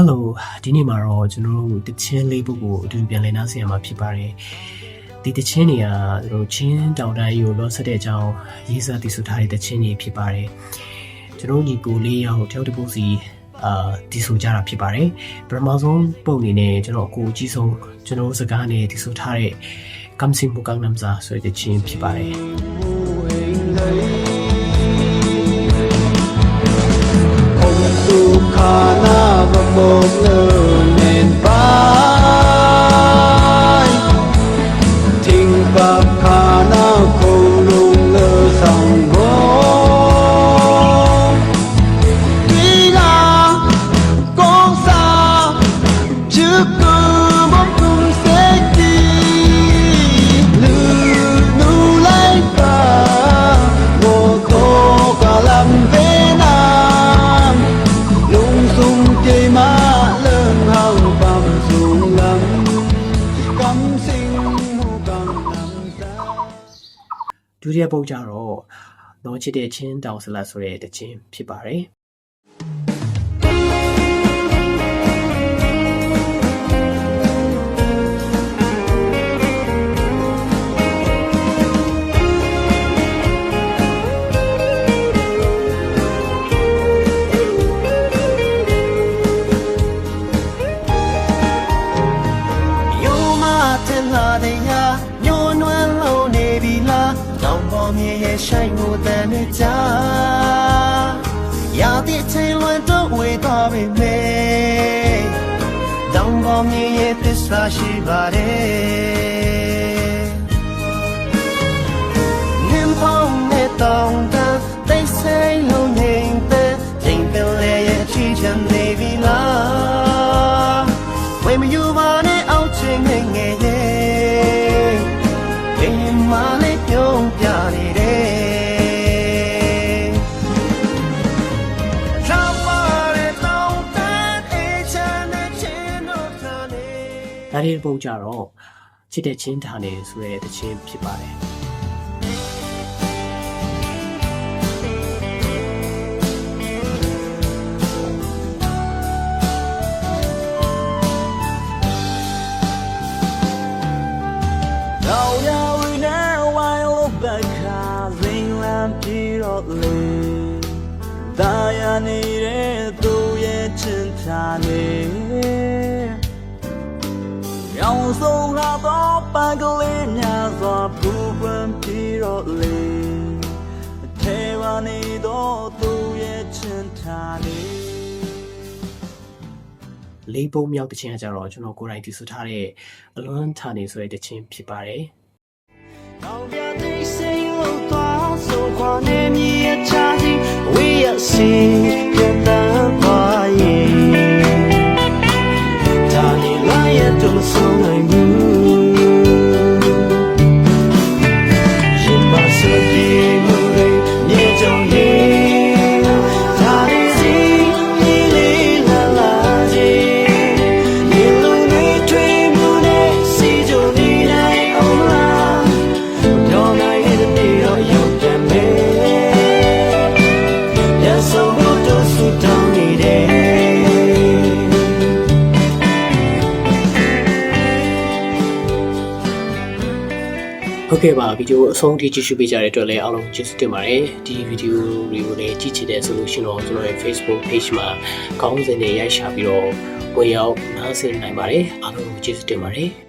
Hello ဒီနေ့မှာတော့ကျွန်တော်တို့တချင်းလေးပုဂ္ဂိုလ်အတူပြန်လည်နားဆင်ရမှာဖြစ်ပါတယ်ဒီတချင်းတွေကကျွန်တော်ချင်းတောင်တန်းကြီးကိုလောဆက်တဲ့အကြောင်းရေးစားတည်ဆိုထားတဲ့တချင်းတွေဖြစ်ပါတယ်ကျွန်တော်ညီကိုလေးယောက်တယောက်တစ်ပုစီအာတည်ဆိုကြတာဖြစ်ပါတယ်ပထမဆုံးပုံအနေနဲ့ကျွန်တော်အကိုအကြီးဆုံးကျွန်တော်စကားနဲ့တည်ဆိုထားတဲ့ကမ်စင်ဘူကန်နမ်ဇာဆိုတဲ့တချင်းဖြစ်ပါတယ်สุข ระบบเลิกเน้นไปทิ้งปากคาหน้าคงลุงเลอสังโกกีฬากองซาชื่อก ဒုတိယပုတ်ကြတော့လောချစ်တဲ့ချင်းတောင်ဆလတ်ဆိုတဲ့တခြင်းဖြစ်ပါတယ် ဆိုင်ကိုတန်နေကြရာသီအချိန်လွန်တော့ဝေသွားပြီမေတောင်းပေါ်မြေရဲ့သစ္စာရှိပါတယ်နင်းပေါင်းနဲ့တောင်းတန်းသိစိတ်လုံးငြိမ်သက်ချိန်ပင်လေရဲ့ချီချမ်းနေပြီလားဝေမယူပါနဲ့အောက်ချင်းငယ်ငယ်ရဲ့ Mane ဒါတွေပုံကြတော့ချစ်တဲ့ချင်းထားနေဆိုတဲ့တခြင်းဖြစ်ပါတယ်ตายาနေเรตูเยชินทาနေ နောင်ဆုံးလာသောပန်းကလေးများစွာပူပန်ပြီးတော့လေအထဲမှာနေသောသူရဲ့ချင်ထာနေလေးပုံမြောက်တခြင်းအကြတော့ကျွန်တော်ကိုယ်တိုင်တည်ဆူထားတဲ့အလွန်ထာနေဆိုတဲ့တခြင်းဖြစ်ပါတယ်။နောက်ပြတဲ့စိတ်လို့သွားဆိုခွာနေမြည်ချာစီဝေးရ ဟုတ်ကဲ့ပါဗီဒီယိုအဆုံးထိကြည့်ရှုပေးကြတဲ့အတွက်လည်းအားလုံးကျေးဇူးတင်ပါတယ်ဒီဗီဒီယိုတွေကိုလည်းကြည့်ချင်တဲ့ဆိုလို့ရှိရင်တော့ကျွန်တော်ရဲ့ Facebook page မှာခေါင်းစဉ်နဲ့ရိုက်ရှာပြီးတော့ဝင်ရောက်နားဆင်နိုင်ပါတယ်အားလုံးကျေးဇူးတင်ပါတယ်